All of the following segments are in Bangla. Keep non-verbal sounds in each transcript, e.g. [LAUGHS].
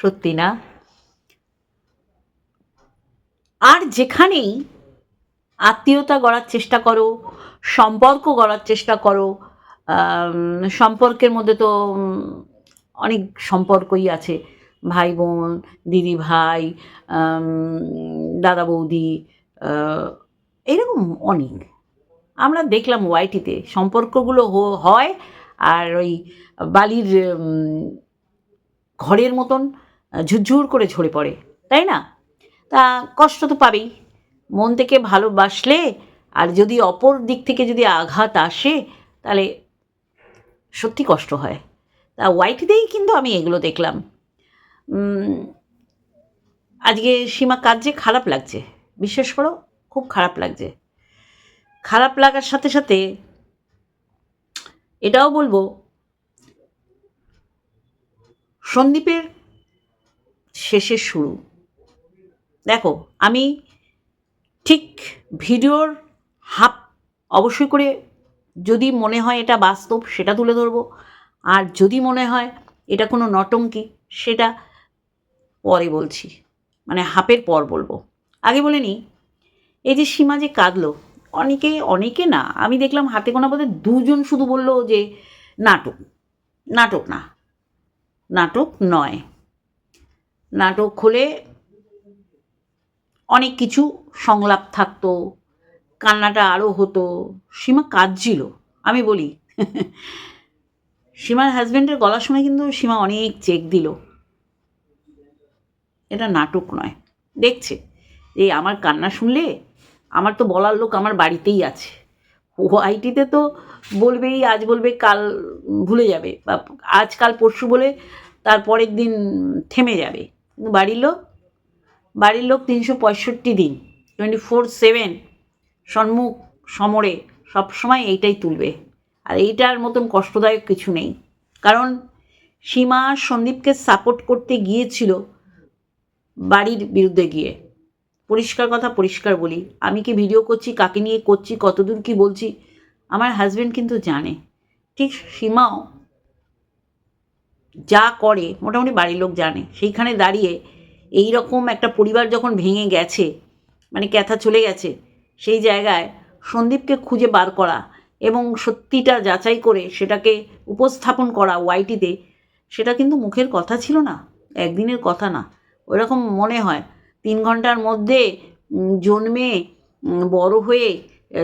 সত্যি না? আর যেখানেই আত্মীয়তা গড়ার চেষ্টা করো, সম্পর্ক গড়ার চেষ্টা করো সম্পর্কের মধ্যে তো অনেক সম্পর্কই আছে। ভাই বোন, দিদি ভাই দাদা বৌদি এরকম অনেক। আমরা দেখলাম ওয়াইটিতে সম্পর্কগুলো হয় আর ওই বালির ঘরের মতন ঝুরঝুর করে ঝরে পড়ে, তাই না? তা কষ্ট তো পাবেই। মন থেকে ভালোবাসলে আর যদি অপর দিক থেকে যদি আঘাত আসে, তাহলে সত্যি কষ্ট হয়। তা ওয়াইটিতেই কিন্তু আমি এগুলো দেখলাম। আজকে সীমা কাজ যে খারাপ লাগছে, বিশ্বাস করো, খুব খারাপ লাগছে। খারাপ লাগার সাথে সাথে এটাও বলব, সন্দীপের শেষের শুরু। দেখো, আমি ঠিক ভিডিওর হাফ অবশ্যই করে যদি মনে হয় এটা বাস্তব, সেটা তুলে ধরবো। আর যদি মনে হয় এটা কোনো নটঙ্কি, সেটা পরে বলছি। মানে হাফের পর বলব। আগে বলে নিই, এই যে সীমা যে কাঁদলো, অনেকে অনেকে না, আমি দেখলাম হাতে গোনা বোধহয় দুজন শুধু বলল যে, নাটক নাটক না, নাটক নয়। নাটক হলে অনেক কিছু সংলাপ থাকতো, কান্নাটা আরও হতো, সীমা কাঁদছিল। আমি বলি, সীমার হাজব্যান্ডের গলা শুনে কিন্তু সীমা অনেক চেক দিল। এটা নাটক নয়। দেখছে যে আমার কান্না শুনলে আমার তো বলার লোক আমার বাড়িতেই আছে। ওআইটিতে তো বলবেই, আজ বলবে, কাল ভুলে যাবে। বা আজ, কাল, পরশু বলে তারপরের দিন থেমে যাবে। কিন্তু বাড়ির লোক? বাড়ির লোক তিনশো পঁয়ষট্টি দিন। টোয়েন্টি ফোর সেভেন সম্মুখ সমরে, সবসময় এইটাই তুলবে। আর এইটার মতন কষ্টদায়ক কিছু নেই। কারণ সীমা সন্দীপকে সাপোর্ট করতে গিয়েছিল বাড়ির বিরুদ্ধে গিয়ে। পরিষ্কার কথা পরিষ্কার বলি, আমি কি ভিডিও করছি, কাকে নিয়ে করছি, কতদূর কি বলছি, আমার হাজব্যান্ড কিন্তু জানে। ঠিক সীমাও যা করে, মোটামুটি বাড়ির লোক জানে। সেইখানে দাঁড়িয়ে এই রকম একটা পরিবার যখন ভেঙে গেছে মানে ক্যাথা চলে গেছে, সেই জায়গায় সন্দীপকে খুঁজে বার করা এবং সত্যিটা যাচাই করে সেটাকে উপস্থাপন করা ওয়াইটিতে, সেটা কিন্তু মুখের কথা ছিল না, একদিনের কথা না। ওইরকম মনে হয়, তিন ঘণ্টার মধ্যে জন্মে বড় হয়ে,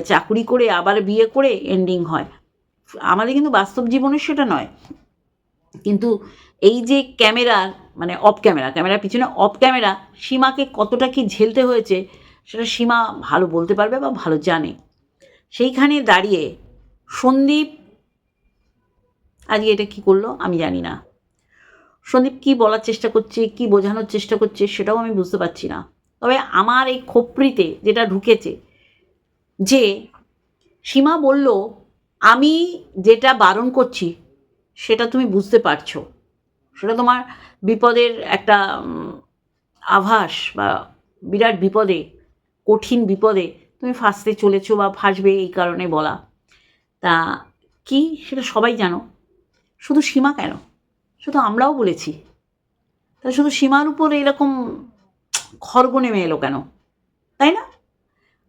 চাকুরি করে, আবার বিয়ে করে এন্ডিং হয়। আমাদের কিন্তু বাস্তব জীবনে সেটা নয়। কিন্তু এই যে ক্যামেরার মানে অফ ক্যামেরা, ক্যামেরার পিছনে অফ ক্যামেরা, সীমাকে কতটা কি ঝেলতে হয়েছে সেটা সীমা ভালো বলতে পারবে বা ভালো জানে। সেইখানে দাঁড়িয়ে সন্দীপ, আজকে এটা কি করল আমি জানি না। সন্দীপ কি বলার চেষ্টা করছে, কি বোঝানোর চেষ্টা করছে সেটাও আমি বুঝতে পারছি না। তবে আমার এই খোপড়িতে যেটা ঢুকেছে যে সীমা বলল, আমি যেটা বারণ করছি সেটা তুমি বুঝতে পারছ। সেটা তোমার বিপদের একটা আভাস বা বিরাট বিপদে, কঠিন বিপদে তুমি ফাঁসতে চলেছো বা ফাঁসবে এই কারণে বলা। তা কি সেটা সবাই জানো? শুধু সীমা কেন? শুধু আমরাও বলেছি। তা শুধু সীমার উপর এরকম খর্গ নেমে এলো কেন? তাই না?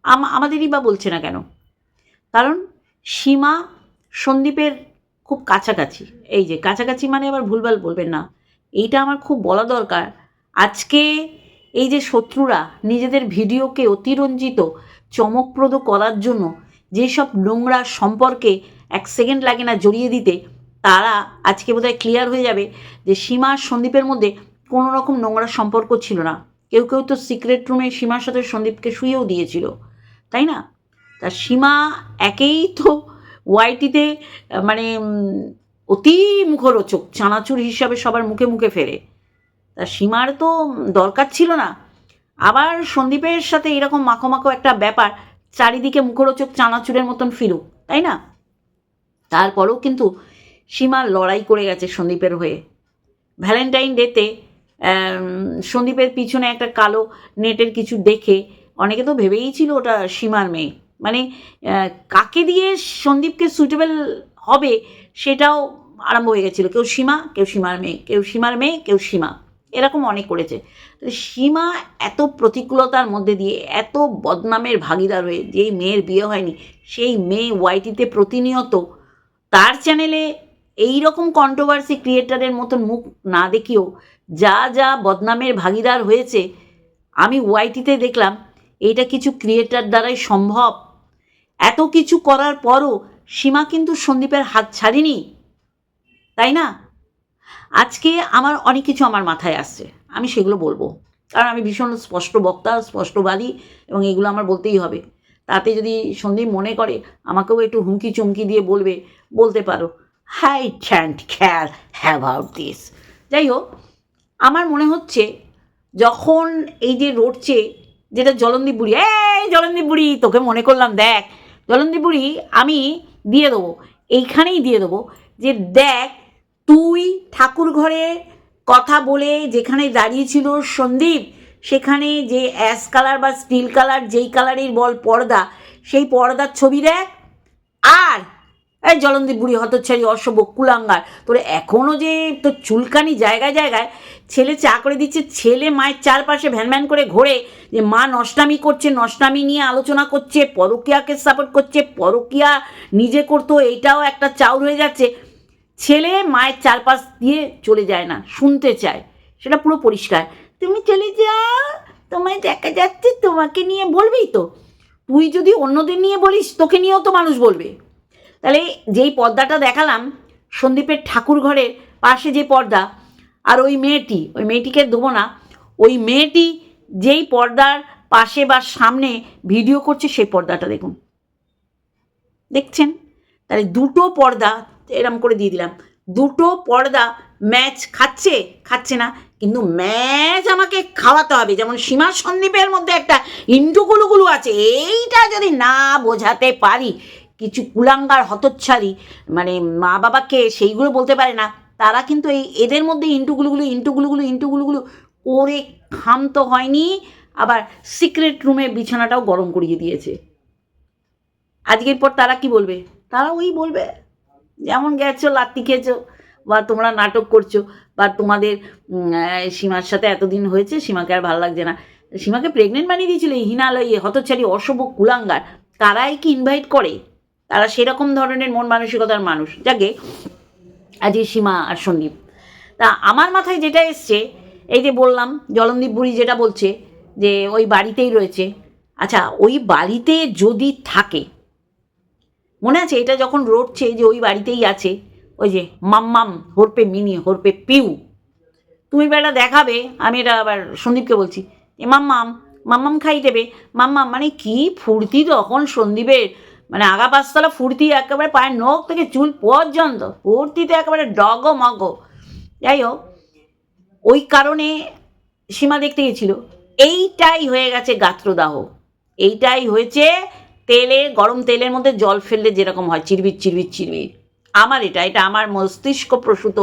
আম- আমাদেরই বা বলছে না কেন? কারণ সীমা সন্দীপের খুব কাছাকাছি। এই যে, কাছাকাছি মানে আবার ভুলভাল বলবেন না। এইটা আমার খুব বলা দরকার। আজকে এই যে শত্রুরা নিজেদের ভিডিওকে অতিরঞ্জিত, চমকপ্রদ করার জন্য যেসব নোংরা সম্পর্কে এক সেকেন্ড লাগে না জড়িয়ে দিতে, তারা আজকে বোধহয় ক্লিয়ার হয়ে যাবে যে সীমা আর সন্দীপের মধ্যে কোনো রকম নোংরা সম্পর্ক ছিল না। কেউ কেউ তো সিক্রেট রুমে সীমার সাথে সন্দীপকে শুয়েও দিয়েছিল। তাই না? তা সীমা একেই তো ওয়াইটিতে মানে অতি মুখরোচক, চানাচুর হিসাবে সবার মুখে মুখে ফেরে। তা সীমার তো দরকার ছিল না। আবার সন্দীপের সাথে এরকম মাখো মাখো একটা ব্যাপার, চারিদিকে মুখরোচক চানাচুরের মতন ফিরুক, তাই না? তারপরেও কিন্তু সীমা লড়াই করে গেছে সন্দীপের হয়ে। ভ্যালেন্টাইন ডেতে সন্দীপের পিছনে একটা কালো নেটের কিছু দেখে, অনেকে তো ভেবেই ছিল ওটা সীমার মেয়ে। মানে কাকে দিয়ে সন্দীপকে সুইটেবল হবে সেটাও আরম্ভ হয়ে গেছিল। কেউ সীমা, কেউ সীমার মেয়ে, কেউ সীমার মেয়ে, কেউ সীমা। এরকম অনেক করেছে। সীমা এত প্রতিকূলতার মধ্যে দিয়ে, এত বদনামের ভাগিদার হয়ে যেই মেয়ের বিয়ে হয়নি, সেই মেয়ে ওয়াইটিতে প্রতিনিয়ত তার চ্যানেলে এই রকম কন্ট্রোভার্সি ক্রিয়েটারের মতন মুখ না দেখিয়েও যা যা বদনামের ভাগিদার হয়েছে, আমি ওয়াইটিতে দেখলাম, এইটা কিছু ক্রিয়েটার দ্বারাই সম্ভব এত কিছু করার পরও সীমা কিন্তু সন্দীপের হাত ছাড়েনি, তাই না? আজকে আমার অনেক কিছু আমার মাথায় আসছে, আমি সেগুলো বলব। কারণ আমি ভীষণ স্পষ্ট বক্তা, স্পষ্টবাদী, এবং এগুলো আমার বলতেই হবে। তাতে যদি সন্দীপ মনে করে, আমাকেও একটু হুমকি চুমকি দিয়ে বলবে, বলতে পারো। হাই চ্যান্ট খেয়াল হ্যাভাউট দিস। যাই হোক, আমার মনে হচ্ছে যখন এই যে রটছে, যেটা জলন্দীপ বুড়ি এই জলন্দীপ বুড়ি তোকে মনে করলাম, দেখ জলন্দীপ বুড়ি আমি দিয়ে দেবো, এইখানেই দিয়ে দেবো যে দেখ, তুই ঠাকুর ঘরে কথা বলে যেখানে দাঁড়িয়েছিল সন্দীপ, সেখানে যে অ্যাশ কালার বা স্টিল কালার, যেই কালারের বল পর্দা, সেই পর্দার ছবি দেখ, আর এই জলন্দীপ বুড়ি হতচ্ছাড়ি অসভ্য কুলাঙ্গার। তোর এখনও যে তোর চুলকানি জায়গায় জায়গায় ছেলে চা করে দিচ্ছে, ছেলে মায়ের চারপাশে ভ্যান ভ্যান করে ঘোরে, যে মা নষ্টামি করছে, নষ্টামি নিয়ে আলোচনা করছে, পরকিয়াকে সাপোর্ট করছে, পরকিয়া নিজে করতো, এইটাও একটা চাউর হয়ে যাচ্ছে। ছেলে মায়ের চারপাশ দিয়ে চলে যায় না, শুনতে চায়, সেটা পুরো পরিষ্কার। তুমি চলে যাও, তোমায় দেখা যাচ্ছে, তোমাকে নিয়ে বলবেই তো। তুই যদি অন্যদের নিয়ে বলিস, তোকে নিয়েও তো মানুষ বলবে। তাহলে যেই পর্দাটা দেখালাম, সন্দীপের ঠাকুর ঘরের পাশে যে পর্দা, আর ওই মেয়েটি, ওই মেয়েটিকে দেবো না, ওই মেয়েটি যেই পর্দার পাশে বা সামনে ভিডিও করছে সেই পর্দাটা দেখুন। দেখছেন? তাহলে দুটো পর্দা এরম করে দিয়ে দিলাম। দুটো পর্দা ম্যাচ খাচ্ছে? খাচ্ছে না। কিন্তু ম্যাচ আমাকে খাওয়াতে হবে। যেমন সীমা সন্দীপের মধ্যে একটা ইন্টুগুলুগুলু আছে, এইটা যদি না বোঝাতে পারি কিছু কুলাঙ্গার হতচ্ছাড়ি মানে মা বাবাকে সেইগুলো বলতে পারে না, তারা কিন্তু এই এদের মধ্যে ইন্টুগুলোগুলো ইন্টুগুলোগুলো ইন্টুগুলোগুলো করে ক্ষান্ত হয়নি, আবার সিক্রেট রুমে বিছানাটাও গরম করিয়ে দিয়েছে। আজকের পর তারা কি বলবে? তারা ওই বলবে, যেমন গেছো, লাত্তি খেয়েছো, বা তোমরা নাটক করছ, বা তোমাদের সীমার সাথে এতদিন হয়েছে, সীমাকে আর ভালো লাগছে না। সীমাকে প্রেগনেন্ট বানিয়ে দিয়েছিল হিনালয় হতচ্ছাড়ি অশুভ কুলাঙ্গার। তারাই কি ইনভাইট করে? তারা সেরকম ধরনের মন মানসিকতার মানুষ। যাকে আজকে সীমা আর সন্দীপ। তা আমার মাথায় যেটা এসছে, এই যে বললাম, জলন্দীপ বুড়ি যেটা বলছে, যে ওই বাড়িতেই রয়েছে। আচ্ছা ওই বাড়িতে যদি থাকে, মনে আছে এটা যখন রটছে যে ওই বাড়িতেই আছে, ওই যে মাম্মাম, হরপে মিনি, হরপে পিউ। তুমি বেটা দেখাবে, আমি এটা আবার সন্দীপকে বলছি এ মাম্মাম মাম্মাম খাই দেবে। মাম্মাম মানে কি ফুর্তি তখন সন্দীপের। মানে আগা পাঁচতলা ফুর্তি একেবারে পায়ের নখ থেকে চুল পর্যন্ত। ফুর্তিতে একেবারে ডগ মগ যাই হোক, ওই কারণে সীমা দেখতে গেছিল। এইটাই হয়ে গেছে গাত্রদাহ। এইটাই হয়েছে তেলে, গরম তেলের মধ্যে জল ফেললে যেরকম হয় চিরবির চিরবির চিরবির আমার এটা এটা আমার মস্তিষ্ক প্রসূত।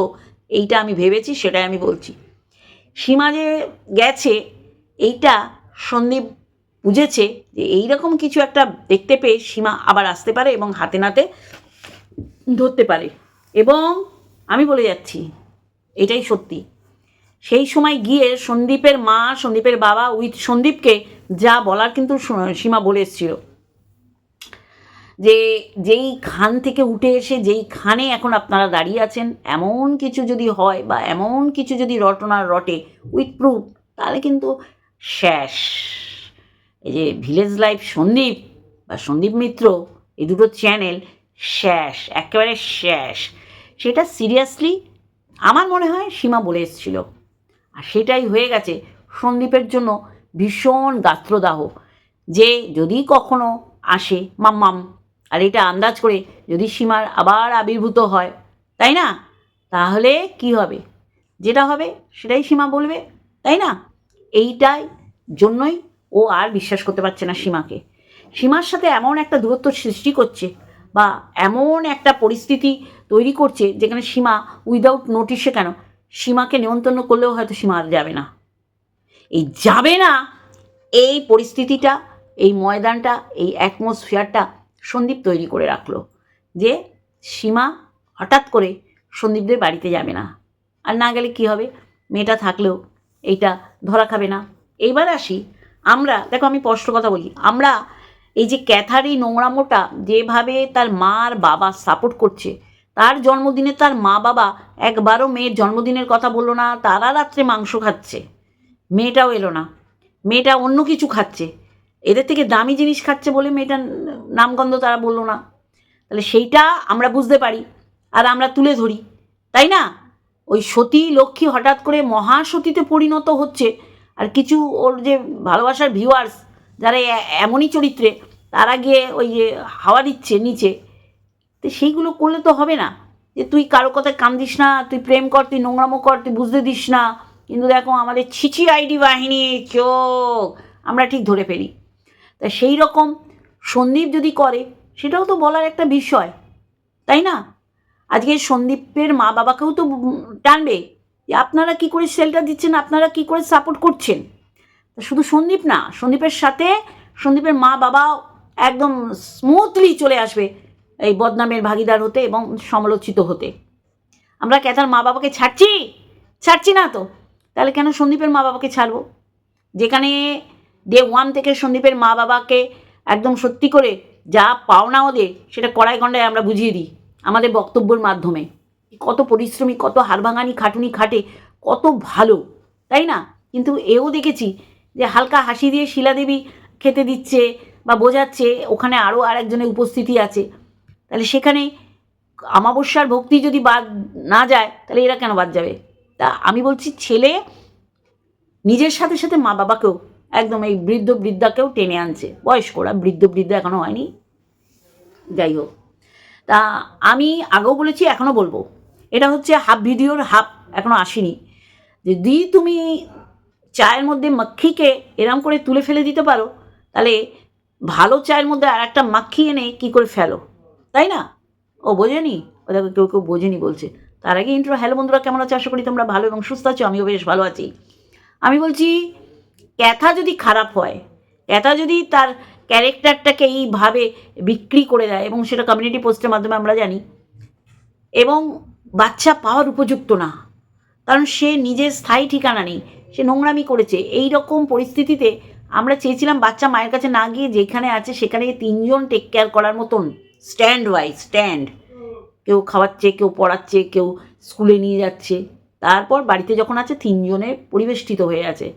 এইটা আমি ভেবেছি, সেটাই আমি বলছি। সীমা যে গেছে, এইটা সন্দীপ বুঝেছে যে এইরকম কিছু একটা দেখতে পেয়ে সীমা আবার আসতে পারে এবং হাতে নাতে ধরতে পারে। এবং আমি বলে যাচ্ছি, এটাই সত্যি। সেই সময় গিয়ে সন্দীপের মা, সন্দীপের বাবা উইথ সন্দীপকে যা বলার কিন্তু সীমা বলে এসেছিল। যে যেই খান থেকে উঠে এসে, যেই খানে এখন আপনারা দাঁড়িয়ে আছেন, এমন কিছু যদি হয় বা এমন কিছু যদি রটনা রটে উইথ প্রুফ, তাহলে কিন্তু শেষ। এই যে ভিলেজ লাইফ সন্দীপ বা সন্দীপ মিত্র এই দুটো চ্যানেল শেষ, একেবারে শেষ। সেটা সিরিয়াসলি আমার মনে হয় সীমা বলে এসেছিল। আর সেটাই হয়ে গেছে সন্দীপের জন্য ভীষণ গাত্রদাহ। যে যদি কখনো আসে মাম্মাম আর এটা আন্দাজ করে যদি সীমার আবার আবির্ভূত হয়, তাই না? তাহলে কি হবে? যেটা হবে সেটাই সীমা বলবে, তাই না? এইটাই জন্যই ও আর বিশ্বাস করতে পারছে না সীমাকে। সীমার সাথে এমন একটা দূরত্ব সৃষ্টি করছে বা এমন একটা পরিস্থিতি তৈরি করছে যেখানে সীমা উইদাউট নোটিশে কেন সীমাকে নিমন্ত্রণ করলেও হয়তো সীমা আর যাবে না। এই যাবে না, এই পরিস্থিতিটা, এই ময়দানটা, এই অ্যাটমসফিয়ারটা সন্দীপ তৈরি করে রাখল যে সীমা হঠাৎ করে সন্দীপদের বাড়িতে যাবে না। আর না গেলে কি হবে? মেয়েটা থাকলেও এইটা ধরা খাবে না। এইবার আসি আমরা, দেখো আমি স্পষ্ট কথা বলি, আমরা এই যে ক্যাথারি এই নোংরামোটা যেভাবে তার মা আর বাবা সাপোর্ট করছে, তার জন্মদিনে তার মা বাবা একবারও মেয়ের জন্মদিনের কথা বলল না, তারা রাত্রে মাংস খাচ্ছে, মেয়েটাও এলো না, মেয়েটা অন্য কিছু খাচ্ছে, এদের থেকে দামি জিনিস খাচ্ছে বলে মেয়েটার নামগন্ধ তারা বলল না, তাহলে সেইটা আমরা বুঝতে পারি আর আমরা তুলে ধরি, তাই না? ওই সতী লক্ষ্মী হঠাৎ করে মহাসতীতে পরিণত হচ্ছে আর কিছু ওর যে ভালোবাসার ভিউয়ার্স যারা এমনই চরিত্রে, তারা গিয়ে ওই যে হাওয়া দিচ্ছে নিচে। তো সেইগুলো করলে তো হবে না। যে তুই কারও কথায় কান দিস না, তুই প্রেম কর, তুই নোংরামো কর, তুই বুঝতে দিস না। কিন্তু দেখো, আমাদের ছিছি আইডি বাহিনী চোখ আমরা ঠিক ধরে ফেলি। তা সেই রকম সন্দীপ যদি করে, সেটাও তো বলার একটা বিষয়, তাই না? আজকে সন্দীপের মা বাবাকেও তো টানবে। আপনারা কি করে সেলটা দিচ্ছেন, আপনারা কি করে সাপোর্ট করছেন? শুধু সন্দীপ না, সন্দীপের সাথে সন্দীপের মা বাবা একদম স্মুথলি চলে আসবে এই বদনামের ভাগিদার হতে এবং সমালোচিত হতে। আমরা ক্যাথার মা বাবাকে ছাড়ছি? ছাড়ছি না তো। তাহলে কেন সন্দীপের মা বাবাকে ছাড়বো? যেখানে ডে ওয়ান থেকে সন্দীপের মা বাবাকে একদম সত্যি করে যা পাওনা ওদের, সেটা কড়াই গন্ডায় আমরা বুঝিয়ে দিই, আমাদের বক্তব্যের মাধ্যমে। কত পরিশ্রমী, কত হাড়ভাঙানি খাটুনি খাটে, কত ভালো, তাই না? কিন্তু এও দেখেছি যে হালকা হাসি দিয়ে শিলাদেবী খেতে দিচ্ছে বা বোঝাচ্ছে, ওখানে আরও আর একজনের উপস্থিতি আছে। তাহলে সেখানে আমাবস্যার ভক্তি যদি বাদ না যায়, তাহলে এরা কেন বাদ যাবে? তা আমি বলছি ছেলে নিজের সাথে সাথে মা বাবাকেও, একদম এই বৃদ্ধ বৃদ্ধাকেও টেনে আনছে, বয়স্করা, বৃদ্ধ বৃদ্ধা এখনও হয়নি। যাই হোক। তা আমি আগেও বলেছি এখনও বলব। এটা হচ্ছে হাফ ভিডিওর হাফ এখনও আসেনি। যদি তুমি চায়ের মধ্যে মাক্ষিকে এরম করে তুলে ফেলে দিতে পারো, তাহলে ভালো চায়ের মধ্যে আর একটা মাক্ষি এনে কী করে ফেলো? তাই না? ও বোঝেনি? ও দেখো কেউ কেউ বোঝেনি বলছে। তার আগে ইন্ট্রো হ্যালো বন্ধুরা, কেমন আছো? আশা করি তোমরা ভালো এবং সুস্থ আছো, আমিও বেশ ভালো আছি। আমি বলছি, ক্যাথা যদি খারাপ হয়, ক্যাথা যদি তার ক্যারেক্টারটাকে এইভাবে বিক্রি করে দেয়, এবং সেটা কমিউনিটি পোস্টের মাধ্যমে আমরা জানি, এবং বাচ্চা পাওয়ার উপযুক্ত না। কারণ সে নিজের স্থায়ী ঠিকানা নেই। সে নোংরামি করেছে। এই রকম পরিস্থিতিতে আমরা চেয়েছিলাম বাচ্চা মায়ের কাছে না গিয়ে যেখানে আছে সেখানে তিনজন টেক কেয়ার করার মতন। স্ট্যান্ড ওয়াইজ স্ট্যান্ড কেউ খাওয়াচ্ছে, কেউ পড়াচ্ছে, কেউ স্কুলে নিয়ে যাচ্ছে। তারপর বাড়িতে যখন আছে, তিনজনে পরিবেষ্টিত হয়ে আছে।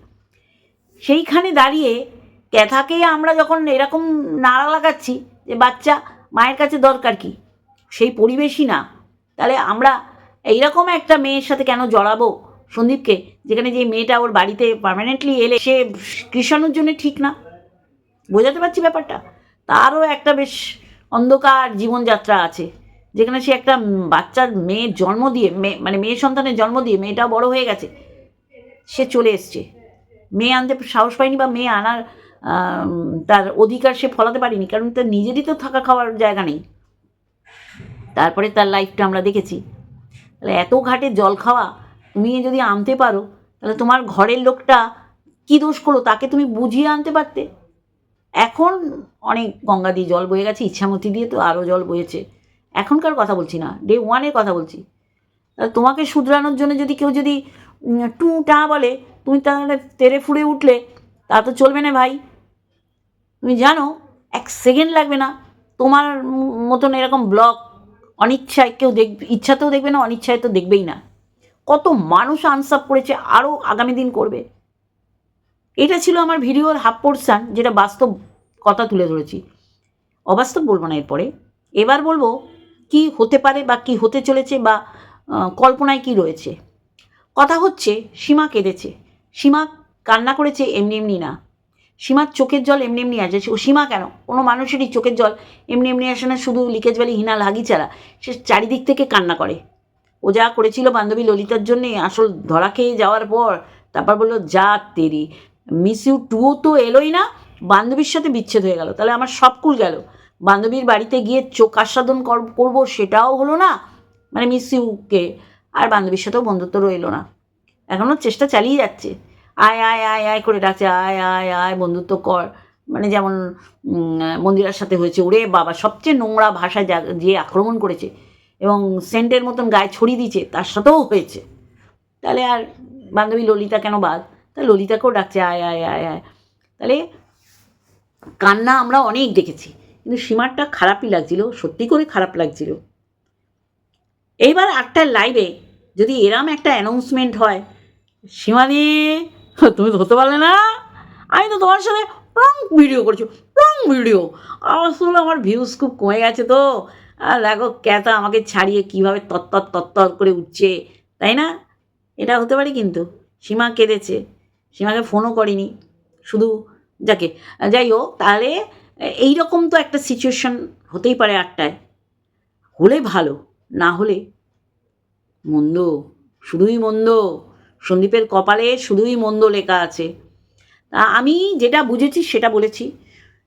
সেইখানে দাঁড়িয়ে ক্যাথাকে আমরা যখন এরকম নাড়া লাগাচ্ছি যে বাচ্চা মায়ের কাছে দরকার কি? সেই পরিবেশই না। তাহলে আমরা এইরকম একটা মেয়ের সাথে কেন জড়াবো সন্দীপকে? যেখানে যে মেয়েটা ওর বাড়িতে পার্মানেন্টলি এলে সে কৃষাণুর জন্য ঠিক না। বোঝাতে পারছি ব্যাপারটা? তারও একটা বেশ অন্ধকার জীবনযাত্রা আছে, যেখানে সে একটা বাচ্চার মেয়ের জন্ম দিয়ে মেয়ে মানে মেয়ে সন্তানের জন্ম দিয়ে মেয়েটা বড় হয়ে গেছে, সে চলে এসছে। মেয়ে আনতে সাহস পায়নি বা মেয়ে আনার তার অধিকার সে ফলাতে পারেনি, কারণ তার নিজেরই তো থাকা খাওয়ার জায়গা নেই। তারপরে তার লাইফটা আমরা দেখেছি। তাহলে এত ঘাটে জল খাওয়া, তুমি যদি আনতে পারো, তাহলে তোমার ঘরের লোকটা কী দোষ করল? তাকে তুমি বুঝিয়ে আনতে পারতে। এখন অনেক গঙ্গা দিয়ে জল বয়ে গেছে, ইচ্ছামতি দিয়ে তো আরও জল বয়েছে। এখনকার কথা বলছি না ডে ওয়ানের কথা বলছি। তাহলে তোমাকে শুধরানোর জন্য যদি কেউ যদি টু টা বলে, তুমি তাহলে তেরে ফুড়ে উঠলে, তা তো চলবে না ভাই। তুমি জানো, এক সেকেন্ড লাগবে না। তোমার মতন এরকম ব্লগ অনিচ্ছায় কেউ দেখ ইচ্ছাতেও দেখবে না, অনিচ্ছায় তো দেখবেই না। কত মানুষ আনসাপ করেছে আরও আগামী দিন করবে। এটা ছিল আমার ভিডিওর হাফ পোর্শান যেটা বাস্তব কথা তুলে ধরেছি। অবাস্তব বলব না এরপরে। এবার বলব, কি হতে পারে বা কি হতে চলেছে বা কল্পনায় কি রয়েছে? কথা হচ্ছে, সীমা কেঁদেছে। সীমা কান্না করেছে, এমনি এমনি না। সীমার চোখের জল এমনি এমনি আসে। ও সীমা কেন? কোনো মানুষেরই চোখের জল এমনি এমনি আসে না, শুধু লিকেজ বালি হিনাল হাগি ছাড়া। সে চারিদিক থেকে কান্না করে। ও যা করেছিল বান্ধবী ললিতার জন্যে, আসল ধরা খেয়ে যাওয়ার পর, তারপর বলল যা তেরি মিস ইউ টুও তো এলোই না, বান্ধবীর সাথে বিচ্ছেদ হয়ে গেল। তাহলে আমার সব কুল গেল। বান্ধবীর বাড়িতে গিয়ে চোখ আস্বাদন কর- করব সেটাও হলো না? মানে মিস ইউকে আর বান্ধবীর সাথেও বন্ধুত্ব রইল না। এখনও চেষ্টা চালিয়ে যাচ্ছে। আয় আয় আয় আয় করে ডাকছে, আয় আয় আয়, বন্ধুত্ব কর। মানে যেমন মন্দিরার সাথে হয়েছে। ওরে বাবা, সবচেয়ে নোংরা ভাষায় যা, যে আক্রমণ করেছে এবং সেন্টের মতন গায়ে ছড়িয়ে দিয়েছে, তার সাথেও হয়েছে। তাহলে আর বান্ধবী ললিতা কেন বাদ? তা ললিতাকেও ডাকছে, আয় আয় আয় আয়। তাহলে কান্না আমরা অনেক দেখেছি, কিন্তু সীমারটা খারাপই লাগছিল, সত্যি করে খারাপ লাগছিল। এইবার আটটার লাইভে যদি এরম একটা অ্যানাউন্সমেন্ট হয়, সীমাদি [LAUGHS] তুমি তো হতে পারলে না? আমি তো তোমার সাথে রং ভিডিও করছি রং ভিডিও আসলে আমার ভিউজ খুব কমে গেছে তো। আর দেখো ক্যাতা আমাকে ছাড়িয়ে কীভাবে তত্তর তত্তর করে উঠছে, তাই না? এটা হতে পারে কিন্তু। সীমা কেঁদেছে। সীমাকে ফোনও করিনি। শুধু যাকে, যাই হোক, তাহলে এই রকম তো একটা সিচুয়েশন হতেই পারে আটটায়। হলে ভালো, না হলে মন্দ, শুধুই মন্দ। সন্দীপের কপালে শুধুই মন্দ লেখা আছে। তা আমি যেটা বুঝেছি সেটা বলেছি।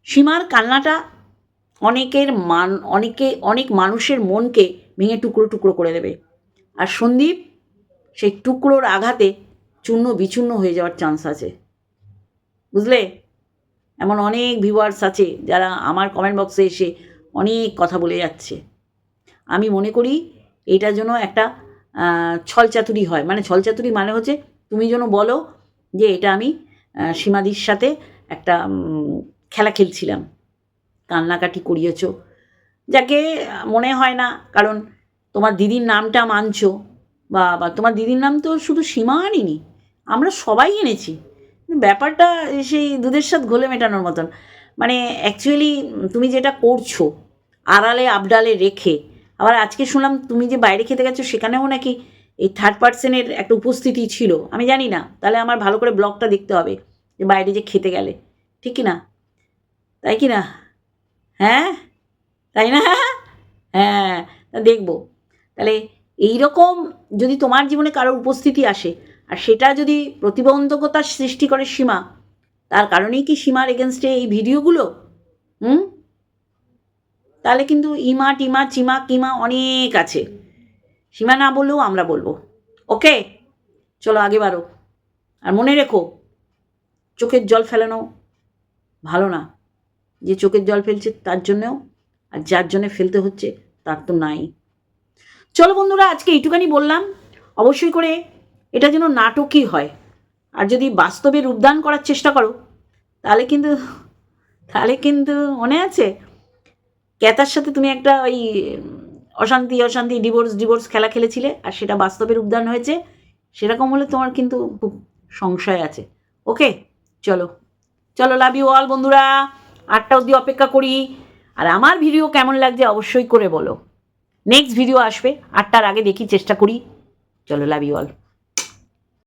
সীমার কান্নাটা অনেকের মান, অনেকে, অনেক মানুষের মনকে ভেঙে টুকরো টুকরো করে দেবে। আর সন্দীপ সেই টুকরোর আঘাতে চূর্ণ বিচূর্ণ হয়ে যাওয়ার চান্স আছে। বুঝলে? এমন অনেক ভিউয়ার্স আছে যারা আমার কমেন্ট বক্সে এসে অনেক কথা বলে যাচ্ছে। আমি মনে করি এটা যেন একটা ছলচাতুরি হয়। মানে ছলচাতুরি মানে হচ্ছে তুমি যেন বলো যে এটা আমি সীমাদির সাথে একটা খেলা খেলছিলাম। কান্নাকাটি করিয়েছ। যাকে মনে হয় না, কারণ তোমার দিদির নামটা মানছো বা বা তোমার দিদির নাম তো শুধু সীমা আনিনি আমরা সবাই এনেছি। ব্যাপারটা সেই দুধের সাথে ঘোলে মেটানোর মতন। মানে অ্যাকচুয়ালি তুমি যেটা করছ, আড়ালে আবডালে রেখে আবার আজকে শুনলাম তুমি যে বাইরে খেতে গেছো সেখানেও নাকি এই থার্ড পার্সনের একটা উপস্থিতি ছিল। আমি জানি না, তাহলে আমার ভালো করে ব্লগটা দেখতে হবে যে বাইরে যে খেতে গেলে। ঠিক কি না তাই কি না হ্যাঁ? তাই না? হ্যাঁ দেখব। তাহলে এই রকম যদি তোমার জীবনে কারোর উপস্থিতি আসে, আর সেটা যদি প্রতিবন্ধকতার সৃষ্টি করে সীমা, তার কারণেই কি সীমার এগেনস্টে এই ভিডিওগুলো হুম? তাহলে কিন্তু ইমা, টিমা, চিমা, কিমা অনেক আছে। সীমা না বললেও আমরা বলব। ওকে চলো আগে বারো আর মনে রেখো, চোখের জল ফেলানো ভালো না। যে চোখের জল ফেলছে তার জন্যেও আর যার জন্যে ফেলতে হচ্ছে তার তো নাই। চলো বন্ধুরা, আজকে এইটুখানি বললাম। অবশ্যই করে এটা যেন নাটকই হয়। আর যদি বাস্তবে রূপদান করার চেষ্টা করো, তাহলে কিন্তু তাহলে কিন্তু মনে আছে? ক্যাতার সাথে তুমি একটা ওই অশান্তি অশান্তি ডিভোর্স ডিভোর্স খেলা খেলেছিলে আর সেটা বাস্তবে রূপদান হয়েছে, সেরকম হলে তোমার কিন্তু খুব সংশয় আছে। ওকে, চলো। চলো লাভ ইউ অল বন্ধুরা। আটটা অবধি অপেক্ষা করি। আর আমার ভিডিও কেমন লাগছে অবশ্যই করে বলো। নেক্সট ভিডিও আসবে, আটটার আগে দেখি, চেষ্টা করি। চলো লাভ ইউ অল